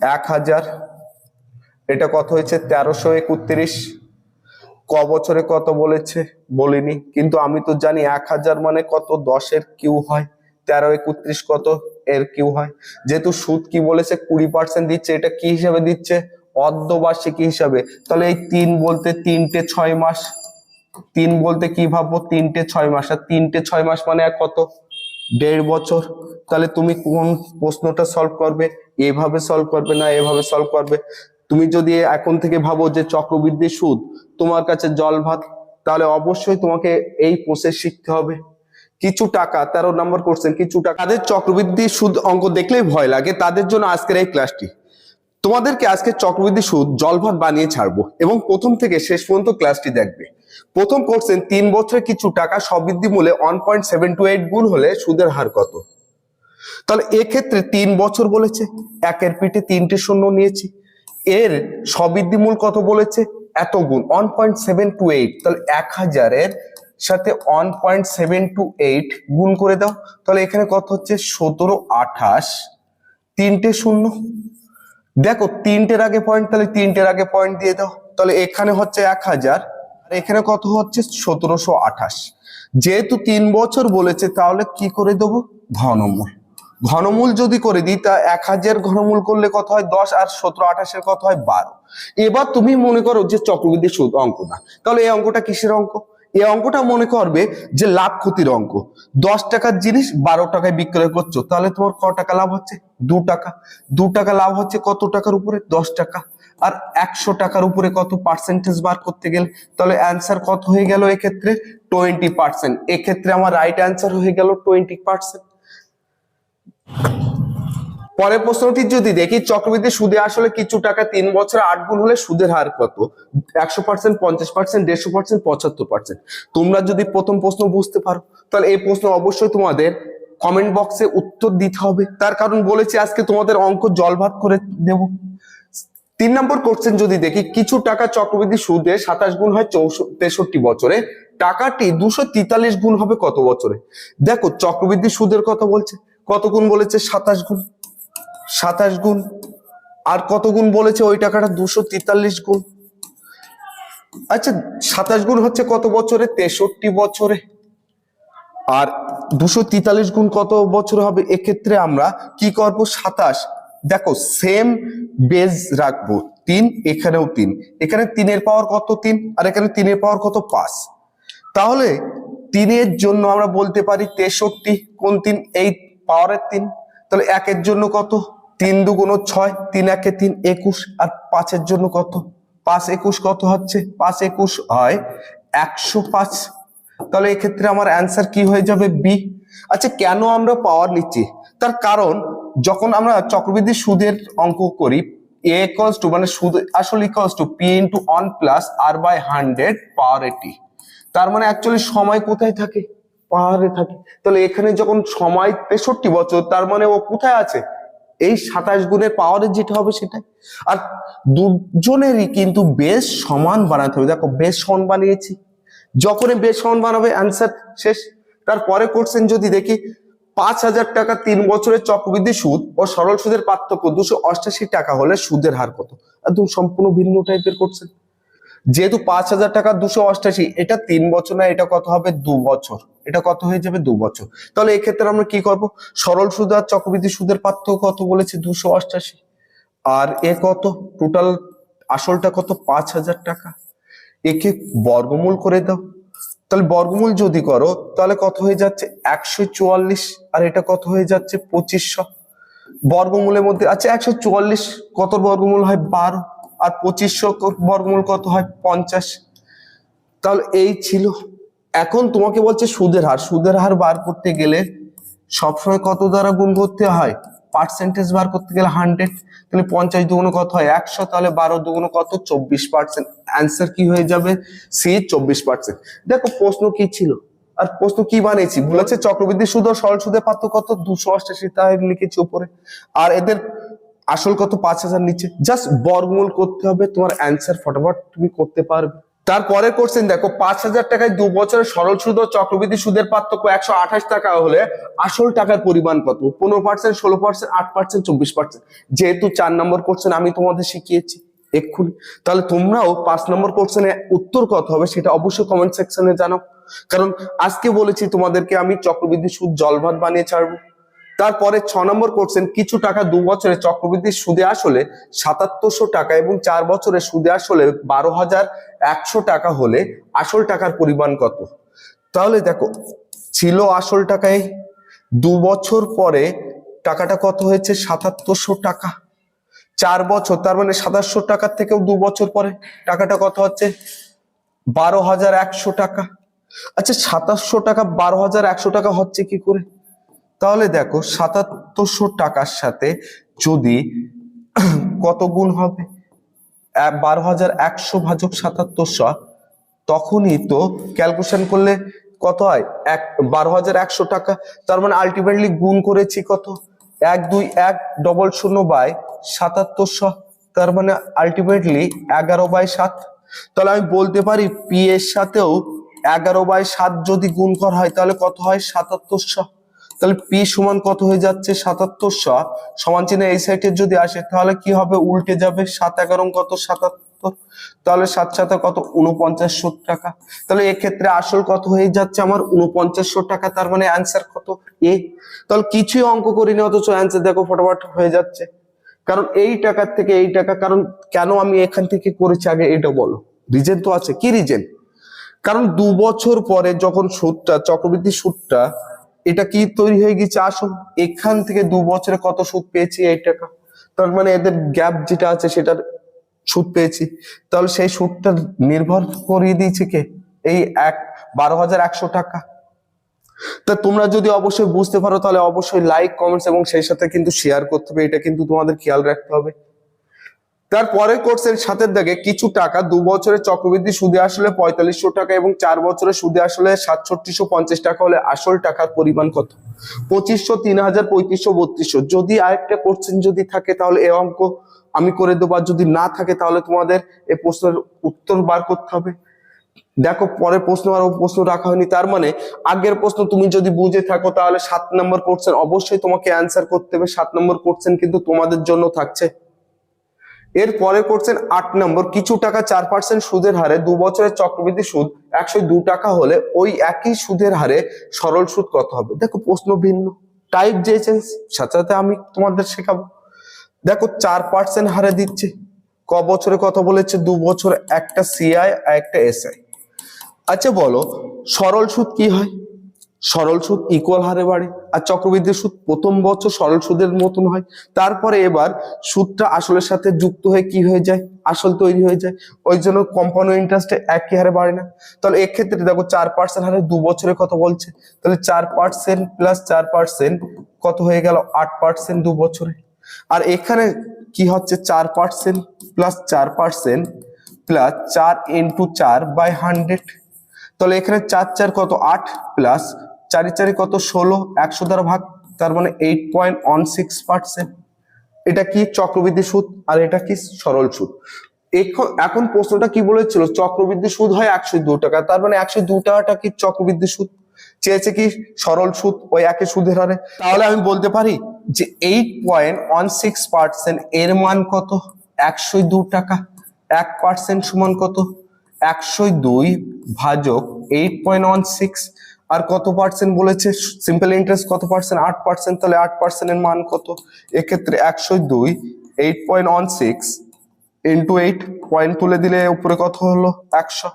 এক হাজার। এটা কত হয়েছে? তেরোশো একত্রিশ। ক বছরে কত বলেছে? বলিনি। কিন্তু আমি তো জানি এক হাজার মানে কত? দশের কিউ হয়। তেরো একত্রিশ কত? এর কিউ হয়। যেহেতু সুদ কি বলেছে? কুড়ি পার্সেন্ট দিচ্ছে। এটা কি হিসাবে দিচ্ছে? অর্ধবার্ষিকী হিসাবে। তাহলে এই তিন বলতে তিনটে ছয় মাস। তিন বলতে কি ভাববো? তিনটে ছয় মাস। আর তিনটে ছয় মাস মানে কত? দেড় বছর, তাহলে তুমি কোন প্রশ্নটা সলভ করবে? এভাবে সলভ করবে না, এভাবে সলভ করবে? তুমি যদি এখন থেকে ভাবো যে চক্রবৃদ্ধি সুদ, তোমার কাছে জল, ভাত, তাহলে অবশ্যই তোমাকে এই প্রসেস শিখতে হবে। কিছু টাকা, তেরো নম্বর কোশ্চেন কিছু টাকা। তাদের চক্রবৃদ্ধি সুদ অঙ্ক দেখলেই ভয় লাগে, তাদের জন্য আজকের এই ক্লাসটি তোমাদেরকে আজকে চক্রবৃদ্ধি সুদ জলভাত বানিয়ে ছাড়বো এবং প্রথম থেকে শেষ পর্যন্ত ক্লাসটি দেখবে। প্রথম কোশ্চেন তিন বছরে কিছু টাকা সবৃদ্ধি মূলে one point seven two eight গুণ হলে সুদের হার কত? তাহলে এক্ষেত্রে তিন বছর বলেছে, একের পিঠে তিনটে শূন্য নিয়েছি। এর সবৃদ্ধি মূল কত বলেছে? এত গুণ one point seven two eight তাহলে এক হাজারের সাথে one point seven two eight গুণ করে দাও। তাহলে এখানে কত হচ্ছে? সতেরো আঠাশ। তিনটে শূন্য। দেখো, তিনটের আগে পয়েন্ট তাহলে তিনটের আগে পয়েন্ট দিয়ে দাও। তাহলে এখানে হচ্ছে এক হাজার, আর এখানে কত হচ্ছে? সতেরোশো আঠাশ। যেহেতু তিন বছর বলেছে, তাহলে কি করে দেবো? ঘনমূল ঘনমূল যদি করে দিই, তা এক হাজার ঘনমূল করলে কত হয়? দশ, আর সতেরো আঠাশের কত হয়? বারো। এবার তুমি মনে করো যে চক্রবৃদ্ধি সুদ অঙ্ক না। তাহলে এই অঙ্কটা কিসের অঙ্ক? এই অঙ্কটা মনে করবে যে লাভ ক্ষতির অঙ্ক। দশ টাকার জিনিস বারো টাকায় বিক্রয় করছ, তাহলে তোমার ক টাকা লাভ হচ্ছে? দু টাকা। দু টাকা লাভ হচ্ছে কত টাকার উপরে? দশ টাকা। আর একশো টাকার উপরে কত পার্সেন্টেজ বার করতে গেলে? তাহলে অ্যান্সার কত হয়ে গেল এক্ষেত্রে? টোয়েন্টি পার্সেন্ট এক্ষেত্রে আমার রাইট অ্যান্সার হয়ে গেল টোয়েন্টি পার্সেন্ট পরের প্রশ্নটি যদি দেখি, চক্রবৃদ্ধি সুদে আসলে কিছু টাকা তিন বছর আট গুণ হলে সুদের হার কত? একশো পার্সেন্ট, পঞ্চাশ পার্সেন্ট, দেড়শো পার্সেন্ট, পঁচাত্তর পার্সেন্ট। তোমরা যদি প্রথম প্রশ্ন বুঝতে পারো, তাহলে এই প্রশ্ন অবশ্যই তোমাদের কমেন্ট বক্সে উত্তর দিতে হবে। তার কারণ বলেছি, আজকে তোমাদের অঙ্ক জলভাত করে দেব। তিন নম্বর কোশ্চেন যদি দেখি, কিছু টাকা চক্রবৃদ্ধি সুদে সাতাশ গুণ হয় তেষট্টি বছরে। টাকাটি দুশো তিতাল্লিশ গুণ হবে কত বছরে? দেখো, চক্রবৃদ্ধি সুদের কথা বলছে। কত গুণ বলেছে? সাতাশ গুণ। সাতাশ গুণ। আর কত গুণ বলেছে ওই টাকাটা? দুশো তেতাল্লিশ গুণ। আচ্ছা সাতাশ গুণ হচ্ছে কত বছরে? তেষট্টি বছরে। আর দুশো তেতাল্লিশ গুণ কত বছর হবে? এক্ষেত্রে আমরা কি করব? সাতাশ। দেখো সেম বেজ রাখব। তিন, এখানেও তিন। এখানে তিনের পাওয়ার কত? তিন। আর এখানে তিনের পাওয়ার কত? পাঁচ। তাহলে তিনের জন্য আমরা বলতে পারি তেষট্টি। কোন তিন? এই পাওয়ারের তিন। তাহলে একের জন্য কত? তিন দুগুণ ছয়, তিন একে তিন একুশ, আর পাঁচের জন্য কত? পাঁচ একুশ কত হচ্ছে? পাঁচ একুশ হয় একশো পাঁচ। তাহলে এক্ষেত্রে আমার অ্যান্সার কি হয়ে যাবে? বি আচ্ছা কেন আমরা পাওয়ার নিচ্ছি? তার কারণ, যখন আমরা চক্রবৃদ্ধি সুদের অঙ্ক করি এ ইকলস টু মানে সুদ আসলে equals to P into one plus R by hundred power এটি তার মানে অ্যাকচুয়ালি সময় কোথায় থাকে? পাহাড়ে থাকে। তাহলে এখানে যখন সময় তেষট্টি বছর, তার মানে ও কোথায় আছে? এই সাতাশ গুণের পাওয়ারের যেটা হবে সেটাই। আর দুজনেরই কিন্তু বেশ সমান বানাতে হবে। দেখো, বেশ সমান বানিয়েছি। যখনই বেশ সমান বানাবে অ্যান্সার শেষ। তারপরে করছেন যদি দেখি, পাঁচ হাজার টাকা তিন বছরের চক্রবৃদ্ধি সুদ ও সরল সুদের পার্থক্য দুশো অষ্টাশি টাকা হলে সুদের হার কত? একদম সম্পূর্ণ ভিন্ন টাইপের কোশ্চেন যেহেতু পাঁচ হাজার টাকা দুশো অষ্টাশি, এটা তিন বছর না, এটা কত হবে? দু বছর। এটা কত হয়ে যাবে? দু বছর। তাহলে এক্ষেত্রে আমরা কি করব? সরল সুদ আর চক্রবৃদ্ধি সুদের পার্থক্য কত বলেছে? দুশো অষ্টাশি। আর এ কত? টোটাল আসলটা কত? পাঁচ হাজার টাকা। একে বর্গমূল করে দাও। তাহলে বর্গমূল যদি করো, তাহলে কত হয়ে যাচ্ছে? একশো চুয়াল্লিশ। আর এটা কত হয়ে যাচ্ছে? পঁচিশশো। বর্গমূলের মধ্যে আচ্ছা একশো চুয়াল্লিশ কত বর্গমূল হয়? বারো। আর পঁচিশশো বর্গমূল কত হয়? পঞ্চাশ। তাহলে এই ছিল। এখন তোমাকে বলছে সুদের হার। সুদের হার বার করতে গেলে সবসময় কত দ্বারা গুণ করতে হয়? পার্সেন্টেজ বার করতে গেলে হান্ড্রেড তাহলে পঞ্চাশ দুগুণ কত হয়? একশো। তাহলে বারো দুগুণ কত? চব্বিশ পার্সেন্ট অ্যান্সার কি হয়ে যাবে? সি, চব্বিশ পার্সেন্ট দেখো প্রশ্ন কি ছিল? আর প্রশ্ন কি বানিয়েছি? বলেছে চক্রবৃদ্ধি সুদ ও সরল সুদের পার্থক্য কত? দুশো অষ্টাশি। তাই লিখেছি উপরে। আর এদের আসল কত পাঁচ হাজার নিচে জাস্ট বর্গমূল করতে হবে, তোমার অ্যান্সার ফটাফট তুমি করতে পারবে। তারপরে করছেন দেখো, পাঁচ হাজার টাকায় দু বছরের সরল সুদ ও চক্রবৃদ্ধি সুদের পার্থক্য একশো আঠাশ টাকা হলে আসল টাকার পরিমাণ কত? পনেরো পার্সেন্ট ষোলো পার্সেন্ট আট পার্সেন্ট চব্বিশ পার্সেন্ট যেহেতু চার নম্বর কোর্সেন আমি তোমাদের শিখিয়েছি, এক্ষুনি। তাহলে তোমরাও পাঁচ নম্বর কোর্সেনে উত্তর কত হবে সেটা অবশ্যই কমেন্ট সেকশনে জানাও। কারণ আজকে বলেছি তোমাদেরকে আমি চক্রবৃদ্ধি সুদ জলভাত বানিয়ে ছাড়বো। তারপরে ছ নম্বর করছেন, কিছু টাকা দু বছরে চক্রবৃদ্ধি সুদে আসলে সাতাত্তরশো টাকা এবং চার বছরে সুদে আসলে বারো হাজার একশো টাকা হলে আসল টাকার পরিমাণ কত? তাহলে দেখো, ছিল আসল টাকায় দু বছর পরে টাকাটা কত হয়েছে? সাতাত্তরশো টাকা। চার বছর, তার মানে সাতাশশো টাকার থেকেও দু বছর পরে টাকাটা কত হচ্ছে? বারো হাজার একশো টাকা। আচ্ছা সাতাশশো টাকা, বারো হাজার একশো টাকা হচ্ছে কি করে? তাহলে দেখো সাতাত্তরশো টাকার সাথে যদি কত গুণ হবে? বারো হাজার একশো ভাজক সাতাত্তরশো। তখনই তো ক্যালকুলেশন করলে কত হয়? এক, বারো হাজার একশো টাকা। তার মানে আলটিমেটলি গুণ করেছি কত? এক দুই এক ডবল শূন্য বাই সাতাত্তরশো। তার মানে আলটিমেটলি এগারো বাই সাত। তাহলে আমি বলতে পারি পি এর সাথেও এগারো বাই সাত যদি গুণ করা হয়, তাহলে কত হয়? সাতাত্তরশো। তাহলে পি সমান কত হয়ে যাচ্ছে? সাতাত্তর সাতাত্তরশো সমান চিহ্ন এই সাইডে যদি আসে, তাহলে কি হবে? উল্টে যাবে। সাত এগারো কত? সাতাত্তর। তাহলে সাত সাথে কত? উনপঞ্চাশশো টাকা। তাহলে এক্ষেত্রে আসল কত হয়ে যাচ্ছে আমার? উনপঞ্চাশশো টাকা। তার মানে অ্যান্সার কত? এ তাহলে কিছুই অঙ্ক করিনি, অথচ অ্যান্সার দেখো ফটোফট হয়ে যাচ্ছে। কারণ এই টাকার থেকে এই টাকা, কারণ কেন আমি এখান থেকে করেছি? আগে এটা বলো। রিজেন তো আছে। কি রিজেন কারণ দু বছর পরে যখন সুদটা, চক্রবৃদ্ধি সুদটা এটা কি তৈরি হয়ে গেছে? আসুন, এখান থেকে দু বছরে কত সুদ পেয়েছি এই টাকা? তার মানে এদের গ্যাপ যেটা আছে সেটার সুদ পেয়েছি। তাহলে সেই সুদটা নির্ভর করিয়ে দিয়েছে কে? এই এক, বারো হাজার একশো টাকা। তা তোমরা যদি অবশ্যই বুঝতে পারো, তাহলে অবশ্যই লাইক কমেন্টস এবং সেই সাথে কিন্তু শেয়ার করতে হবে। এটা কিন্তু তোমাদের খেয়াল রাখতে হবে। তারপরে কোর্সের সাথে দাগে কিছু টাকা, দু বছরের চক্রবৃদ্ধি সুদে আসলে পঁয়তাল্লিশশো টাকা এবং চার বছরে সুদে আসলে সাতষট্টিশো পঞ্চাশ টাকা হলে আসল টাকার পরিমাণ কত? পঁচিশশো, তিন হাজার, পঁয়ত্রিশশো, বত্রিশশো। যদি আরেকটা কোর্সেন যদি থাকে তাহলে এ অঙ্ক আমি করে দেবো, আর যদি না থাকে তাহলে তোমাদের এই প্রশ্নের উত্তর বার করতে হবে। দেখো পরে প্রশ্ন আরও প্রশ্ন রাখা হয়নি, তার মানে আগের প্রশ্ন তুমি যদি বুঝে থাকো তাহলে সাত নম্বর কোশ্চেন অবশ্যই তোমাকে অ্যান্সার করতে হবে, সাত নম্বর কোশ্চেন কিন্তু তোমাদের জন্য থাকছে। এর পরে করছেন আট নম্বর, কিছু টাকা চার পার্সেন্ট সুদের হারে, দু বছরের চক্রবৃদ্ধি সুদ একশো দু টাকা হলে ওই একই সুদের হারে সরল সুদ কত হবে? দেখো, প্রশ্ন ভিন্ন। টাইপ যে সাথে সাথে আমি তোমাদের শেখাবো। দেখো, চার পার্সেন্ট হারে দিচ্ছে। ক বছরে কত বলেছে? দু বছর একটা সিআই আর একটা এসআই আচ্ছা বলো, সরল সুদ কি হয়? সরল সুদ ইকুয়াল হারে বাড়ে। আর চক্রবৃদ্ধি সুদ প্রথম বছর সরল সুদের মতন হয়। তারপরে এবার সুদটা আসলের সাথে যুক্ত হয়ে কি হয়ে যায়? আসল তৈরি হয়ে যায়। ওই জন্য কম্পাউন্ড ইন্টারেস্ট একই হারে বাড়ে না। তাহলে এক্ষেত্রে দেখো চার পার্সেন্ট হারে দু বছরে কত বলছে। তাহলে চার পার্সেন্ট প্লাস চার পার্সেন্ট কত হয়ে গেল? আট পার্সেন্ট দু বছরে। আর এখানে কি হচ্ছে? চার পার্সেন্ট প্লাস চার পার্সেন্ট প্লাস চার ইন্টু চার বাই হান্ড্রেড তাহলে এখানে চার চার কত? আট প্লাস চারি চারি কত? ষোলো, একশো দ্বারা ভাগ, তার মানে eight point one six percent এটা কি? চক্রবৃদ্ধি সুদ আর এটা কি? সরল সুদ। এখন এখন প্রশ্নটা কি বলেছিল? চক্রবৃদ্ধি সুদ হয় একশো দু টাকা, তার মানে একশো দু টাকাটা কি চক্রবৃদ্ধি সুদ? চেয়েছে কি সরল সুদ ওই একই সুদের হারে? তাহলে আমি বলতে পারি যে eight point one six percent এর মান কত? একশো দু টাকা। এক পার্সেন্ট সমান কত? একশো দুই ভাজক এইট পয়েন্ট ওয়ান সিক্স আর কত পার্সেন্ট বলেছে? সিম্পল ইন্টারেস্ট কত পার্সেন্ট আট পার্সেন্ট তাহলে আট পার্সেন্টের মান কত? এক্ষেত্রে একশো দুই eight point one six into eight point তুলে দিলে উপরে কত হলো? একশো।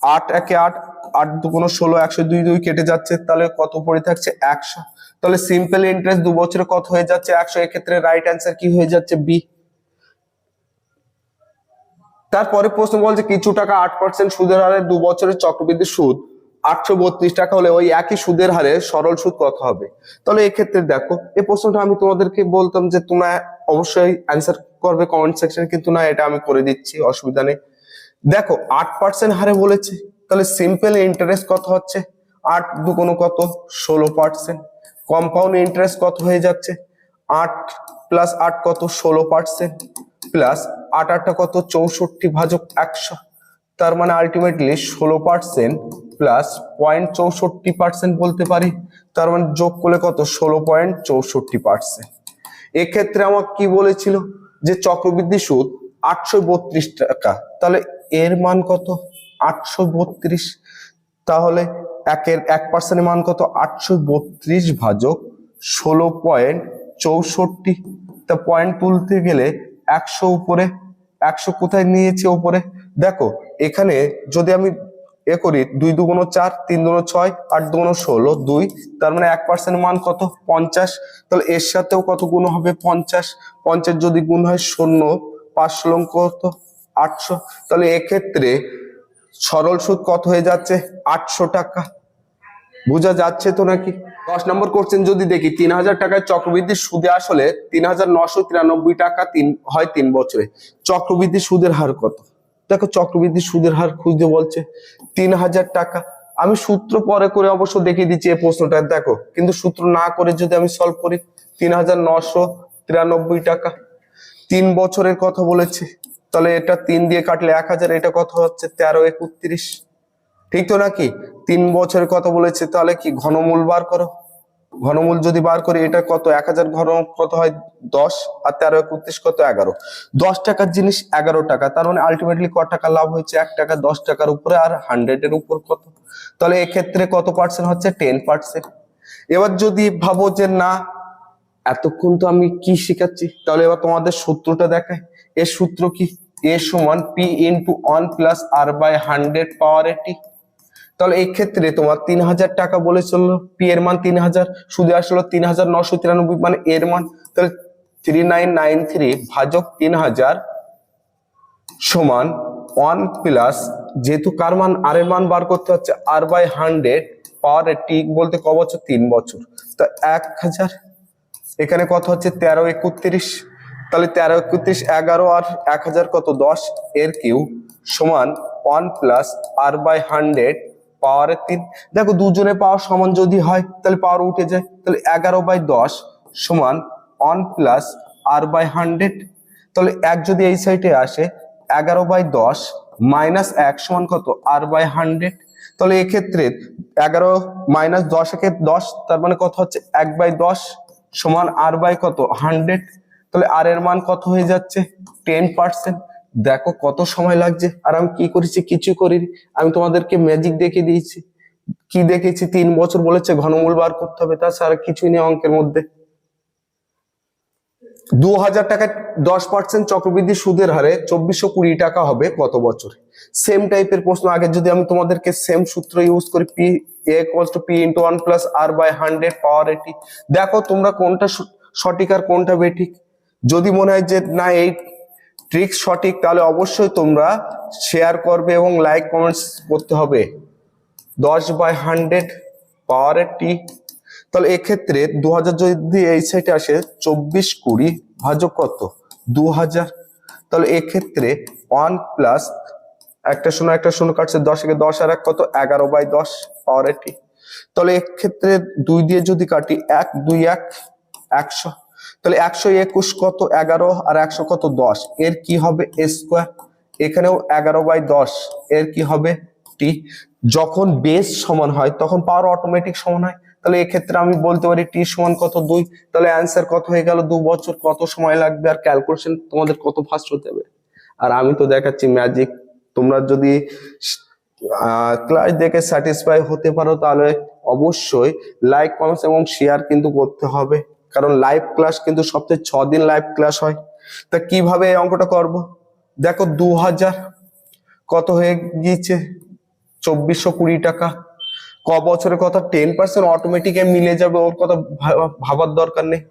আট একে আট আট দুগুণ ষোলো, একশো দুই দুই কেটে যাচ্ছে, তাহলে কত পড়ে থাকছে? একশো। তাহলে সিম্পল ইন্টারেস্ট দু বছরে কত হয়ে যাচ্ছে? একশো। এক্ষেত্রে রাইট অ্যান্সার কি হয়ে যাচ্ছে? বি তারপরে প্রশ্ন বলছে, কিছু টাকা আট পার্সেন্ট সুদের হারে দু বছরের চক্রবৃদ্ধি সুদ? আটশো বত্রিশ টাকা হলে ওই একই সুদের হারে সরল সুদ কত হবে? তাহলে এক্ষেত্রে দেখো, এই প্রশ্নটা আমি তোমাদেরকে বলতাম যে তোমরা অবশ্যই অ্যান্সার করবে কমেন্ট সেকশনে কিন্তু না, এটা আমি করে দিচ্ছি, অসুবিধা নেই। দেখো, আট পার্সেন্ট হারে বলেছে, তাহলে সিম্পল ইন্টারেস্ট কত হচ্ছে? আট দুগুণ কত? ষোলো পার্সেন্ট কম্পাউন্ড ইন্টারেস্ট কত হয়ে যাচ্ছে? আট প্লাস আট কত? ষোলো পার্সেন্ট প্লাস আট আটটা কত? চৌষট্টি ভাজক একশো। তার মানে আলটিমেটলি ষোলো পার্সেন্ট প্লাস পয়েন্ট চৌষট্টি পার্সেন্ট বলতে পারি, তার মানে যোগ করলে কত? ষোলো পয়েন্ট চৌষট্টি পার্সেন্ট এক্ষেত্রে আমার কি বলেছিল? যে চক্রবৃদ্ধি সুদ আটশো বত্রিশ টাকা। তাহলে এর মান কত? আটশো বত্রিশ। তাহলে একের এক পার্সেন্টের মান কত? আটশো বত্রিশ ভাজক ষোলো পয়েন্ট চৌষট্টি। তা পয়েন্ট তুলতে গেলে একশো উপরে, একশো কোথায় নিয়েছে উপরে? দেখো, এখানে যদি আমি এ করি দুই দুগুণ চার, তিন দুগুণ ছয়, আট দুগুণ ষোলো, দুই। তার মানে এক পার্সেন্ট মান কত? পঞ্চাশ। তাহলে এর সাথেও কত গুণ হবে? পঞ্চাশ। পঞ্চাশ যদি গুণ হয় শূন্য, পাঁচ ষোলং কত? আটশো। তাহলে এক্ষেত্রে সরল সুদ কত হয়ে যাচ্ছে? আটশো টাকা। বোঝা যাচ্ছে তো নাকি? দশ নম্বর কোশ্চেন যদি দেখি, তিন হাজার টাকায় চক্রবৃদ্ধি সুদে আসলে তিন হাজার নশো তিরানব্বই টাকা তিন হয় তিন বছরে। চক্রবৃদ্ধি সুদের হার কত? দেখো চক্রবৃদ্ধি সুদের হার খুঁজতে বলছে তিন হাজার টাকা। আমি সূত্র পরে করে অবশ্য দেখিয়ে দিচ্ছি এই প্রশ্নটা, দেখো। কিন্তু সূত্র না করে যদি আমি সলভ করি, তিন হাজার নশো তিরানব্বই টাকা। তিন বছরের কথা বলেছে, তাহলে এটা তিন দিয়ে কাটলে এক হাজার, এটা কত হচ্ছে? তেরো একত্রিশ। ঠিক তো নাকি? তিন বছরের কথা বলেছে, তাহলে কি ঘনমূল বার করো? ঘনমূল যদি বার করি, এটা কত? এক হাজার ঘন কত হয়? দশ। আর তেরো একত্রিশ কত? এগারো। দশ টাকার জিনিস এগারো টাকা। তার মানে আলটিমেটলি ক টাকা লাভ হয়েছে? এক টাকা দশ টাকার উপরে আর হান্ড্রেড এর উপর কত? তাহলে এক্ষেত্রে কত পার্সেন্ট হচ্ছে? টেন পার্সেন্ট এবার যদি ভাবো যে না, এতক্ষণ তো আমি কি শিখাচ্ছি? তাহলে এবার তোমাদের সূত্রটা দেখায় এর সূত্র কি? এ সমান P into one plus R by hundred power এটি তাহলে এই ক্ষেত্রে তোমার তিন হাজার টাকা বলে চলল পি এর মান তিন হাজার সুদে আসলো তিন হাজার নশো তিরানব্বই মানে এর মান, তাহলে থ্রি নাইন নাইন থ্রি ভাজক তিন হাজার সমান ওয়ান প্লাস যেহেতু কার মান? আর এর মান বার করতে হচ্ছে আর বাই হান্ড্রেড পাওয়ার টি বলতে ক বছর? তিন বছর। তা এক হাজার, এখানে কত হচ্ছে? তেরো একত্রিশ। তাহলে তেরো একত্রিশ এগারো আর এক হাজার কত? দশ। এর কিউ সমান one plus R by hundred পাওয়ারের তিন। দেখো দুজনে পাওয়ার সমান যদি হয়, তাহলে পাওয়ার উঠে যায়। তাহলে এগারো বাই দশ সমান one plus R by hundred তাহলে এক যদি এই সাইডে আসে, এগারো বাই দশ মাইনাস এক সমান কত? আর বাই হান্ড্রেড তাহলে এক্ষেত্রে এগারো মাইনাস দশ একে দশ, তার মানে কত হচ্ছে? এক বাই দশ সমান আর বাই কত? হান্ড্রেড তাহলে আর এর মান কত হয়ে যাচ্ছে? টেন পার্সেন্ট দেখো কত সময় লাগছে। আর আমি কি করেছি কিছু করিনি। আমি তোমাদেরকে ম্যাজিক দেখিয়ে দিয়েছি। কি দেখেছি তিন বছর বলেছে ঘনমূল বার করতে হবে। তাছাড়া কিছুই নেই অঙ্কের মধ্যে। দু হাজার টাকায় দশ পার্সেন্ট চক্রবৃদ্ধি সুদের হারে চব্বিশশো কুড়ি টাকা হবে কত বছরে। সেম টাইপের প্রশ্ন। আগে যদি আমি তোমাদেরকে সেম সূত্র ইউজ করি P equals to P into one plus R by hundred power এটি দেখো তোমরা কোনটা সঠিক আর কোনটা বেঠিক। যদি মনে হয় যে না এই ট্রিক্স সঠিক, তাহলে অবশ্যই তোমরা শেয়ার করবে এবং লাইক কমেন্টস করতে হবে। দশ বাই হান্ড্রেড পাওয়ারের টি। তাহলে এক্ষেত্রে দু হাজার যদি এই সাইডে আসে, চব্বিশ কুড়ি ভাজক কত? দু হাজার তাহলে এক্ষেত্রে ওয়ান প্লাস একটা শূন্য একটা শূন্য কাটছে দশ থেকে দশ আর এক কত? এগারো বাই দশ পাওয়ারের টি। তাহলে এক্ষেত্রে দুই দিয়ে যদি কাটি, এক, দুই, এক, একশো। তাহলে একশো একুশ কত এগারো আর একশো কত দশ? এর কি হবে স্কোয়ার? এখানেও এগারো বাই দশ, এর কি হবে টি? যখন বেস সমান হয়, তখন পাওয়ার অটোমেটিক সমান হয়। তাহলে এক্ষেত্রে আমি বলতে পারি টি সমান কত দুই? তাহলে অ্যান্সার কত হয়ে গেল দু বছর? কত সময় লাগবে? আর ক্যালকুলেশন তোমাদের কত ফাস্ট হতে হবে? আর আমি তো দেখাচ্ছি ম্যাজিক। তোমরা যদি ক্লাস দেখে স্যাটিসফাই হতে পারো তাহলে অবশ্যই লাইক, কমেন্টস এবং শেয়ার কিন্তু করতে হবে। কারণ লাইভ ক্লাস কিন্তু সপ্তাহে ছ দিন লাইভ ক্লাস হয়। তা কীভাবে এই অঙ্কটা করব? দেখো দু হাজার কত হয়ে গিয়েছে? চব্বিশশো কুড়ি টাকা। ক বছরের কথা টেন পার্সেন্ট অটোমেটিক মিলে যাবে, ওর কথা ভাবার দরকার নেই।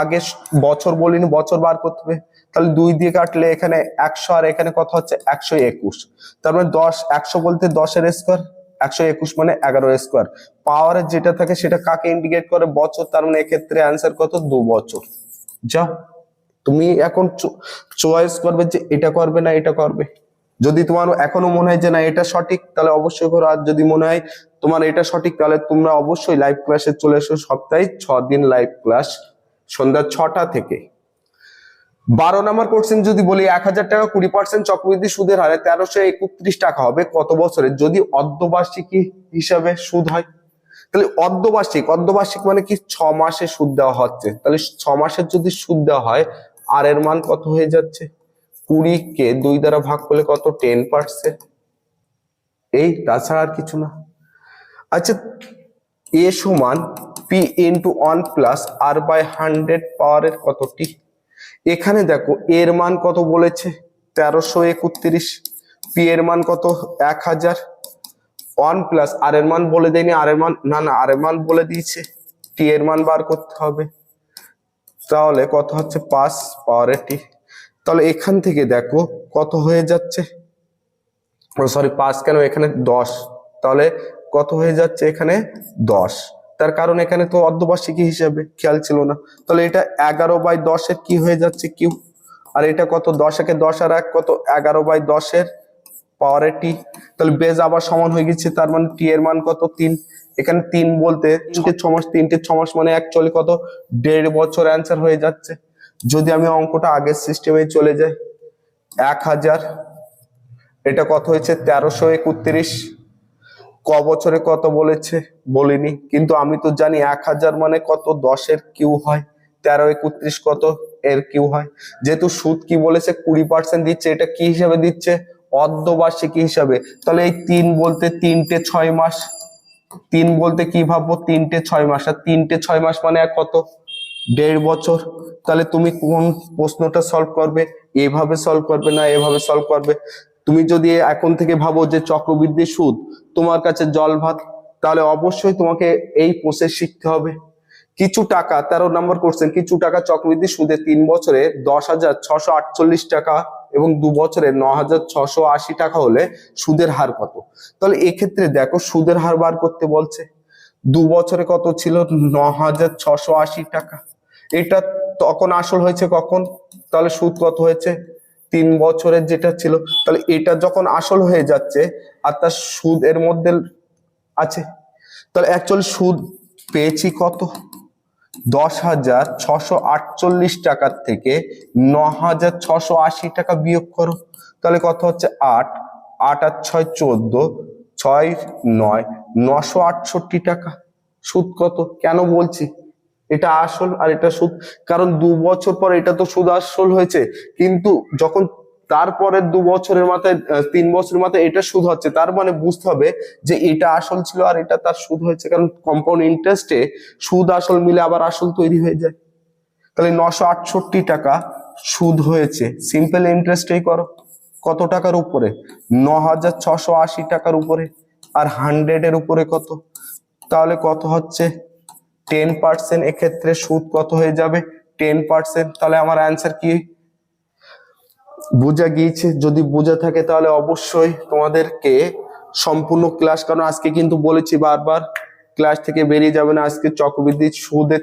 আগে বছর বলিনি, বছর বার করতে হবে। তাহলে দুই দিয়ে কাটলে এখানে একশো আর এখানে কত হচ্ছে একশো একুশ। তার মানে দশ, একশো বলতে দশের স্কোয়ার একশো একুশ মানে এগারো স্কোয়ার পাওয়ারের যেটা থাকে সেটা কাকে ইন্ডিকেট করে? বছর, তার মানে এক্ষেত্রে অ্যান্সার কত? দু বছর। যাও তুমি এখন চয়েস করবে যে এটা করবে না, এটা করবে। যদি তোমার এখনও মনে হয় যে না, এটা সঠিক, তাহলে অবশ্যই করো। আর যদি মনে হয় তোমার এটা সঠিক, তাহলে তোমরা অবশ্যই লাইভ ক্লাসে চলে এসো সপ্তাহে ছ দিন লাইভ ক্লাস সন্ধ্যা ছটা থেকে। বারো নম্বর কোশ্চেন যদি বলি, এক হাজার টাকা কুড়ি পার্সেন্ট চক্রবৃদ্ধি সুদের হারে তেরোশো একত্রিশ টাকা হবে। কত বছরে যদি অর্ধবার্ষিকী হিসাবে সুদ হয়, তাহলে অর্ধবার্ষিক অর্ধবার্ষিক মানে কি? ছ মাসে সুদ দেওয়া হচ্ছে। তাহলে ছ মাসের যদি সুদ দেওয়া হয় আর এর মান কত হয়ে যাচ্ছে? কুড়ি কে দুই দ্বারা ভাগ করলে কত? টেন পার্সেন্ট এই, তাছাড়া আর কিছু না। আচ্ছা এ সমান P into one plus R by hundred পাওয়ারের কতটি এখানে দেখো, এর মান কত বলেছে? তেরোশো একত্রিশ। পি এর মান কত? এক হাজার। ওয়ান প্লাস আর এর মান বলে দেয়নি আর এর মান, না না আর এর মান বলে দিয়েছে। টি এর মান বার করতে হবে। তাহলে কত হচ্ছে? পাঁচ পাওয়ারে টি তাহলে এখান থেকে দেখো, কত হয়ে যাচ্ছে? সরি পাঁচ কেন? এখানে দশ। তাহলে কত হয়ে যাচ্ছে? এখানে দশ। তার কারণ এখানে তো অর্ধবার্ষিকী হিসাবে খেয়াল ছিল না। তাহলে এটা এগারো বাই দশের কি হয়ে যাচ্ছে কিউ? আর এটা কত? দশ একে দশ আর এক কত? এগারো বাই দশের পাওয়ারে টি তাহলে বেজ আবার সমান হয়ে গেছে, তার মানে টি এর মান কত? তিন। এখানে তিন বলতে তিনটে ছ মাস, তিনটে ছ মাস মানে অ্যাকচুয়ালি কত? দেড় বছর অ্যান্সার হয়ে যাচ্ছে। যদি আমি অঙ্কটা আগের সিস্টেমে চলে যাই, এক হাজার, এটা কত হয়েছে? তেরোশো একত্রিশ। ক বছরে কত বলেছে? বলিনি। কিন্তু আমি তো জানি এক হাজার মানে কত? দশের কিউ হয়। তেরো, একত্রিশ কত এর কিউ হয়। যেহেতু সুদ কি বলেছে? কুড়ি পার্সেন্ট দিচ্ছে। এটা কি হিসাবে দিচ্ছে? অর্ধবার্ষিকী হিসাবে। তাহলে এই তিন বলতে তিনটে ছয় মাস। তিন বলতে কি ভাববো? তিনটে ছয় মাস। আর তিনটে ছয় মাস মানে আর কত? দেড় বছর। তাহলে তুমি কোন প্রশ্নটা সলভ করবে? এভাবে সলভ করবে না এভাবে সলভ করবে? তুমি যদি এখন থেকে ভাবো যে চক্রবৃদ্ধি সুদ তোমার কাছে জল, ভাত, তাহলে অবশ্যই তোমাকে এই প্রসেস শিখতে হবে। কিছু টাকা, তেরো নম্বর কোশ্চেন কিছু টাকা চক্রবৃদ্ধি সুদে তিন বছরে দশ হাজার ছশো আটচল্লিশ টাকা এবং দু বছরে ন হাজার ছশো আশি টাকা হলে সুদের হার কত? তাহলে এক্ষেত্রে দেখো সুদের হার বার করতে বলছে। দু বছরে কত ছিল? ন হাজার ছশো আশি টাকা। এটা তখন আসল হয়েছে কখন? তাহলে সুদ কত হয়েছে? তিন বছরের যেটা ছিল, তাহলে এটা যখন আসল হয়ে যাচ্ছে, আর তার সুদ এর মধ্যে আছে, তাহলে অ্যাকচুয়ালি সুদ পেয়েছি কত? দশ হাজার ছশো আটচল্লিশ টাকার থেকে ন হাজার ছশো আশি টাকা বিয়োগ করো, তাহলে কত হচ্ছে? আট আট আর ছয় চোদ্দ, ছয় নয়, নশো আটষট্টি টাকা। সুদ কত? কেন বলছি? এটা আসল আর এটা সুদ। কারণ দু বছর পর এটা তো সুদ আসল হয়েছে। কিন্তু যখন তারপরের দু বছরের মাথায় তিন বছরের মাথায় এটা সুদ হচ্ছে, তার মানে বুঝতে হবে যে এটা আসল ছিল আর এটা তার সুদ হয়েছে। কারণ কম্পাউন্ড ইন্টারেস্টে সুদ আসল মিলে আবার আসল তৈরি হয়ে যায়। তাহলে নশো আটষট্টি টাকা সুদ হয়েছে। সিম্পল ইন্টারেস্টেই করো। কত টাকার উপরে? ন হাজার ছশো আশি টাকার উপরে। আর হান্ড্রেড এর উপরে কত? তাহলে কত হচ্ছে? টেন পার্সেন্ট এক্ষেত্রে সুদ কত হয়ে যাবে? টেন পার্সেন্ট তাহলে আমার অ্যান্সার কি? বোঝা গিয়েছে। যদি বোঝা থাকে তাহলে অবশ্যই তোমাদেরকে সম্পূর্ণ ক্লাস কারণ আজকে কিন্তু বলেছি বারবার ক্লাস থেকে বেরিয়ে যাবে না। আজকে চক্রবৃদ্ধি সুদের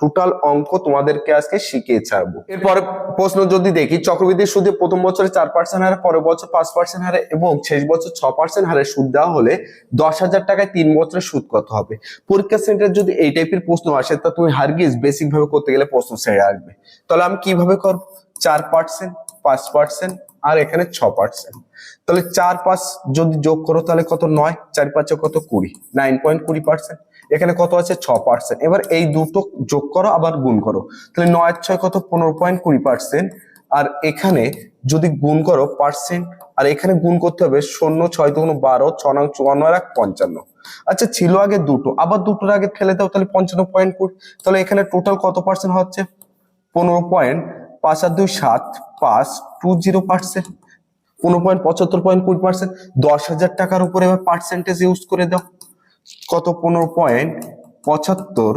টোটাল অঙ্ক তোমাদেরকে আজকে শিখিয়ে ছাড়বো। এরপর প্রশ্ন যদি দেখি চক্রবৃদ্ধি সুদে প্রথম বছরে চার পার্সেন্ট হারে, পরের বছর পাঁচ পার্সেন্ট হারে এবং শেষ বছর ছ পার্সেন্ট হারে সুদ দেওয়া হলে দশ হাজার টাকায় তিন বছরের সুদ কত হবে? পরীক্ষা সেন্টার যদি এই টাইপের প্রশ্ন আসে, তা তুমি হারগিজ বেসিক ভাবে করতে গেলে প্রশ্ন সেরে আসবে। তাহলে আমি কীভাবে করব? চার পার্সেন্ট পাঁচ পার্সেন্ট আর এখানে ছ পার্সেন্ট তাহলে চার পাঁচ যদি যোগ করো তাহলে কত? নয়। চার পাঁচে কত? কুড়ি। নাইন পয়েন্ট কুড়ি পার্সেন্ট এখানে কত আছে? ছ পার্সেন্ট এবার এই দুটো যোগ করো, আবার গুণ করো। তাহলে নয় ছয় কত? পনেরো পয়েন্ট কুড়ি পার্সেন্ট আর এখানে যদি গুণ করো পার্সেন্ট আর এখানে গুণ করতে হবে শূন্য, ছয় দুগুণ বারো, ছ নং চুয়ান্ন আর এক পঞ্চান্ন। আচ্ছা ছিল আগে দুটো। আবার দুটোর আগে ফেলে দাও, তাহলে পঞ্চান্ন পয়েন্ট কুড়ি। তাহলে এখানে টোটাল কত পার্সেন্ট হচ্ছে? পনেরো পয়েন্ট পাঁচ আর দুই সাত পাঁচ টু জিরো পার্সেন্ট পনেরো পয়েন্ট পঁচাত্তর পয়েন্ট কুড়ি পার্সেন্ট দশ হাজার টাকার উপরে এবার পার্সেন্টেজ ইউজ করে দাও। কত? পনেরো পয়েন্ট পঁচাত্তর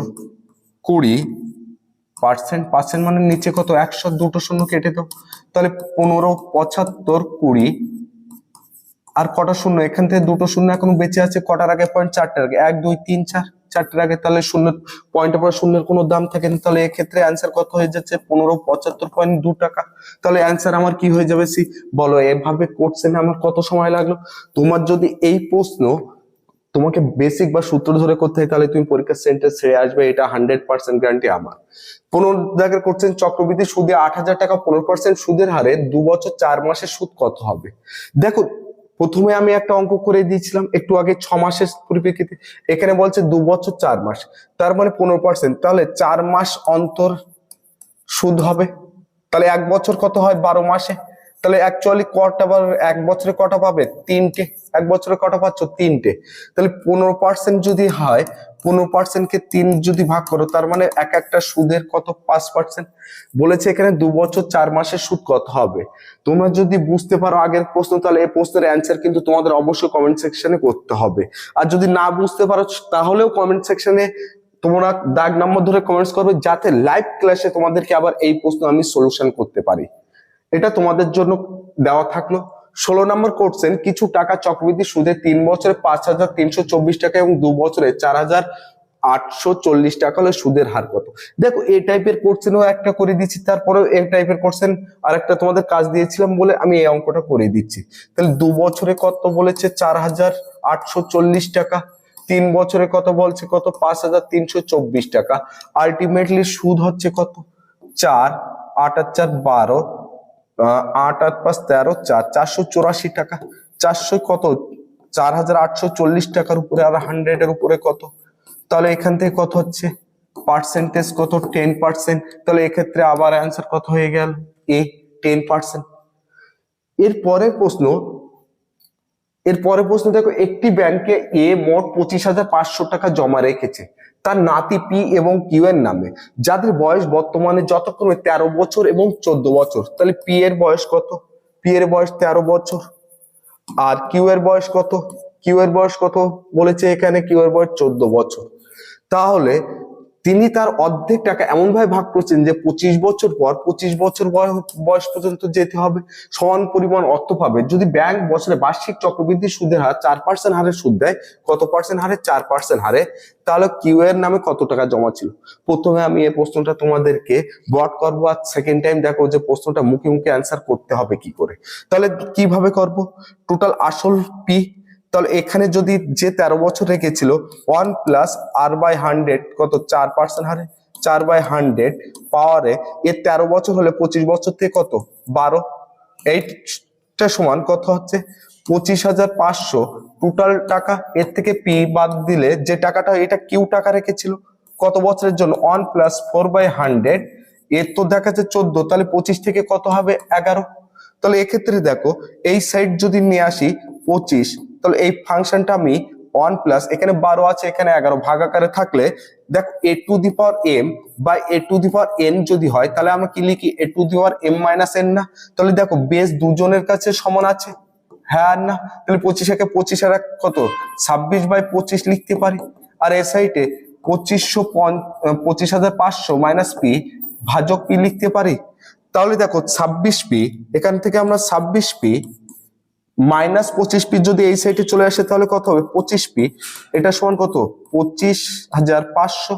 কুড়ি পার্সেন্ট পার্সেন্ট মানে নিচে কত? একশো, দুটো শূন্য কেটে দাও। তাহলে পনেরো পঁচাত্তর কুড়ি আর কটা শূন্য? এখান থেকে দুটো শূন্য এখনও বেঁচে আছে, কটার আগে পয়েন্ট চারটার আগে? এক, দুই, তিন, চার। চারটার আগে তাহলে শূন্য পয়েন্টের পর শূন্যের কোনো দাম থাকে না, তাহলে এক্ষেত্রে অ্যান্সার কত হয়ে যাচ্ছে? পনেরো, পঁচাত্তর পয়েন্ট দু টাকা। তাহলে অ্যান্সার আমার কি হয়ে যাবে? সি, বলো, এভাবে কোশ্চেনে আমার কত সময় লাগল? তোমার যদি এই প্রশ্ন তোমাকে বেসিক বা সূত্র ধরে করতে হয়, তাহলে তুমি পরীক্ষার সেন্টার ছেড়ে আসবে, এটা হান্ড্রেড পার্সেন্ট গ্যারান্টি আমার। পনেরো দাগের করছেন চক্রবৃদ্ধি সুদে আট হাজার টাকা, পনেরো পার্সেন্ট সুদের হারে দু বছর চার মাসের সুদ কত হবে? দেখো প্রথমে আমি একটা অঙ্ক করে দিয়েছিলাম, একটু আগে ছ মাসের পরিপ্রেক্ষিতে। এখানে বলছে দু বছর, চার মাস। তার মানে পনেরো পার্সেন্ট তাহলে চার মাস অন্তর সুদ হবে। তাহলে এক বছর কত হয়? বারো মাসে। তাহলে অ্যাকচুয়ালি কটা বার এক বছরে কটা পাবে? তিনটে। এক বছরে কটা পাচ্ছ? তিনটে। তাহলে পনেরো পার্সেন্ট যদি হয়, পনেরো পার্সেন্টকে তিন যদি ভাগ করো, তার মানে এক একটা সুদের কত? পাঁচ পার্সেন্ট বলেছে এখানে দু বছর চার মাসের সুদ কত হবে? তোমরা যদি বুঝতে পারো আগের প্রশ্ন, তাহলে এই প্রশ্নের অ্যান্সার কিন্তু তোমাদের অবশ্যই কমেন্ট সেকশনে করতে হবে। আর যদি না বুঝতে পারো, তাহলেও কমেন্ট সেকশনে তোমরা দাগ নাম্বার ধরে কমেন্টস করবে, যাতে লাইভ ক্লাসে তোমাদেরকে আবার এই প্রশ্ন আমি সলিউশন করতে পারি। এটা তোমাদের জন্য দেওয়া থাকল। ষোলো নম্বর কোর্সেন কিছু টাকা চক্রবৃদ্ধি সুদে তিন বছরে পাঁচ হাজার তিনশো চব্বিশ টাকা এবং দু বছরে চার হাজার আটশো চল্লিশ টাকা হলে সুদের হার কত? দেখো এই টাইপের কোর্সেনও একটা করে দিচ্ছি, তারপরেও এই টাইপের কোর্সেন আর একটা তোমাদের কাজ দিয়েছিলাম বলে আমি এই অঙ্কটা করে দিচ্ছি। তাহলে দু বছরে কত বলেছে? চার হাজার আটশো চল্লিশ টাকা। তিন বছরে কত বলছে? কত? পাঁচ হাজার তিনশো চব্বিশ টাকা। আলটিমেটলি সুদ হচ্ছে কত? চার, আট আর চার বারো। আট আট পাঁচ, তেরো, চার, চারশো চুরাশি টাকা। চারশো কত? চার হাজার আটশো চল্লিশ টাকার উপরে, আর হান্ড্রেড এর উপরে কত? তাহলে এখান থেকে কত হচ্ছে? পার্সেন্টেজ কত? টেন পার্সেন্ট তাহলে এক্ষেত্রে আবার অ্যান্সার কত হয়ে গেল? এ টেন পার্সেন্ট এর পরের প্রশ্ন, এর পরের প্রশ্ন দেখো, একটি ব্যাংকে এ মোট পঁচিশ হাজার পাঁচশো টাকা জমা রেখেছে। তার নাতি পি এবং কিউ এর নামে। যাদের বয়স বর্তমানে যতক্রমে তেরো বছর এবং চোদ্দ বছর। তাহলে পি এর বয়স কত? পি এর বয়স তেরো বছর। আর কিউ এর বয়স কত? কিউ এর বয়স কত? বলেছে এখানে কিউ এর বয়স চোদ্দ বছর। তাহলে তিনি তার অর্ধেক টাকা এমন ভাবে ভাগ করছেন যে পঁচিশ বছর পর, পঁচিশ বছর বয়- বয়স পর্যন্ত যেতে হবে, সমান পরিমাণ অর্থ পাবে। যদি ব্যাংক বছরে বার্ষিক চক্রবৃদ্ধি সুদের হার চার পার্সেন্ট হারে সুদ দেয়, কত পার্সেন্ট হারে? চার পার্সেন্ট হারে। তাহলে কিউ এর নামে কত টাকা জমা ছিল? প্রথমে আমি এই প্রশ্নটা তোমাদেরকে বট করব আর সেকেন্ড টাইম দেখো যে প্রশ্নটা মুখে মুখে অ্যান্সার করতে হবে কি করে। তাহলে কীভাবে করব? টোটাল আসল পি তাহলে এখানে যদি যে তেরো বছর রেখেছিল one plus R by hundred কত? চার পার্সেন্ট হারে? চার বাই হান্ড্রেড পাওয়ারে এর তেরো বছর হলে পঁচিশ বছর থেকে কত? বারো। এইটা সমান কত হচ্ছে? পঁচিশ হাজার পাঁচশো। টোটাল টাকা, এর থেকে পি বাদ দিলে যে টাকাটা, এটা কিউ টাকা রেখেছিল, কত বছরের জন্য? One plus four by hundred এর তো দেখা যাচ্ছে চোদ্দ, তাহলে পঁচিশ থেকে কত হবে? এগারো। তাহলে এক্ষেত্রে দেখো, এই সাইড যদি নিয়ে আসি, পঁচিশ তাহলে এই ফাংশনটা আমি ওয়ান প্লাস এখানে বারো আছে, এখানে এগারো ভাগ আকারে থাকলে, দেখো এ টু দি পাওয়ার এম বা এ টু দি পাওয়ার এন যদি হয়, তাহলে আমরা কি লিখি? A to the power M minus N না? তাহলে দেখো বেশ দুজনের কাছে সমান আছে। হ্যাঁ না? তাহলে পঁচিশ একে পঁচিশ আর এক কত? ছাব্বিশ বাই পঁচিশ লিখতে পারি। আর এ সাইডে পঁচিশশো পঁচিশ হাজার পাঁচশো মাইনাস পি ভাজক পি লিখতে পারি। তাহলে দেখো, ছাব্বিশ পি এখান থেকে আমরা ছাব্বিশ পি মাইনাস পঁচিশ পি যদি এই সাইডে চলে আসে, তাহলে কত হবে? পঁচিশ পি। এটা সমান কত? পঁচিশ হাজার পাঁচশো।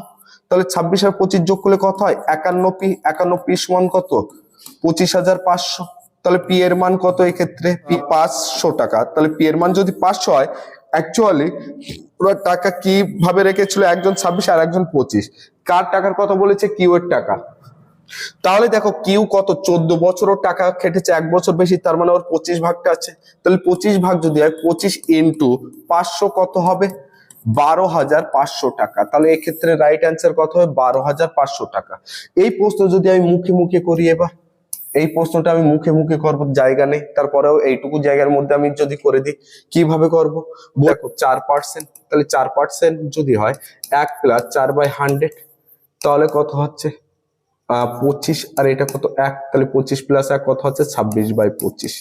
তাহলে ছাব্বিশ আর পঁচিশ যোগ করলে কত হয়? একান্ন পি। একান্ন পি সমান কত? পঁচিশ হাজার পাঁচশো। তাহলে পি এর মান কত এক্ষেত্রে? পি পাঁচশো টাকা। তাহলে পি এর মান যদি পাঁচশো হয় অ্যাকচুয়ালি ওরা টাকা কি ভাবে রেখেছিল? একজন ছাব্বিশ আর একজন পঁচিশ। কার টাকার কথা বলেছে? কিউ এর টাকা। তাহলে দেখো কিউ কত চোদ্দ বছর ওর টাকা খেটেছে, এক বছর বেশি, তার মানে ওর পঁচিশ ভাগটা আছে। তাহলে পঁচিশ ভাগ যদি হয়, পঁচিশ ইন্টু পাঁচশো কত হবে? বারো হাজার পাঁচশো টাকা। তাহলে এক্ষেত্রে রাইট অ্যান্সার কত হবে? বারো হাজার পাঁচশো টাকা। এই প্রশ্ন যদি আমি মুখে মুখে করি এবার, এই প্রশ্নটা আমি মুখে মুখে করব, জায়গা নেই। তারপরেও এইটুকু জায়গার মধ্যে আমি যদি করে দিই, কীভাবে করব? দেখো চার পার্সেন্ট তাহলে চার পার্সেন্ট যদি হয়, এক প্লাস চার বাই হান্ড্রেড তাহলে কত হচ্ছে? পঁচিশ, আর এটা কত এক? তাহলে পঁচিশ প্লাস এক কত হচ্ছে? ছাব্বিশ বাই পঁচিশ।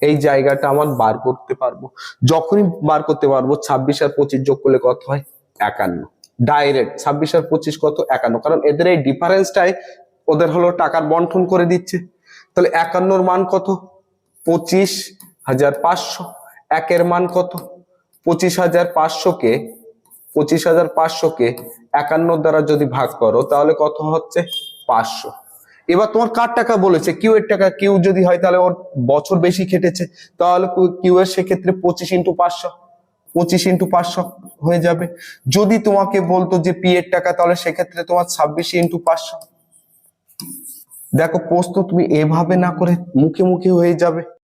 এই জায়গাটা আমার বার করতে পারব। যখনই বার করতে পারব, ছাব্বিশ আর পঁচিশ যোগ করলে কত হয়? একান্ন। ডাইরেক্ট ছাব্বিশ আর পঁচিশ কত? একান্ন। কারণ এদের এই ডিফারেন্সটাই ওদের হলো টাকার বন্টন করে দিচ্ছে। তাহলে একান্নর মান কত? পঁচিশ হাজার পাঁচশো। একের মান কত? পঁচিশ হাজার পাঁচশোকে পঁচিশ হাজার পাঁচশোকে একান্ন দ্বারা যদি ভাগ করো, তাহলে কত হচ্ছে? পাঁচশো। এবার তোমার কার টাকা বলেছে? কিউ এর টাকা কিউ যদি হয় তাহলে ওর বছর বেশি খেটেছে, তাহলে কিউ এর সেক্ষেত্রে পঁচিশ ইন্টু পাঁচশো, পঁচিশ ইন্টু পাঁচশো হয়ে যাবে। যদি তোমাকে বলতো যে পি এর টাকা, তাহলে সেক্ষেত্রে তোমার ছাব্বিশ ইন্টু পাঁচশো। দেখো, প্রশ্ন তুমি এভাবে না করে মুখে মুখে হয়ে যাবে।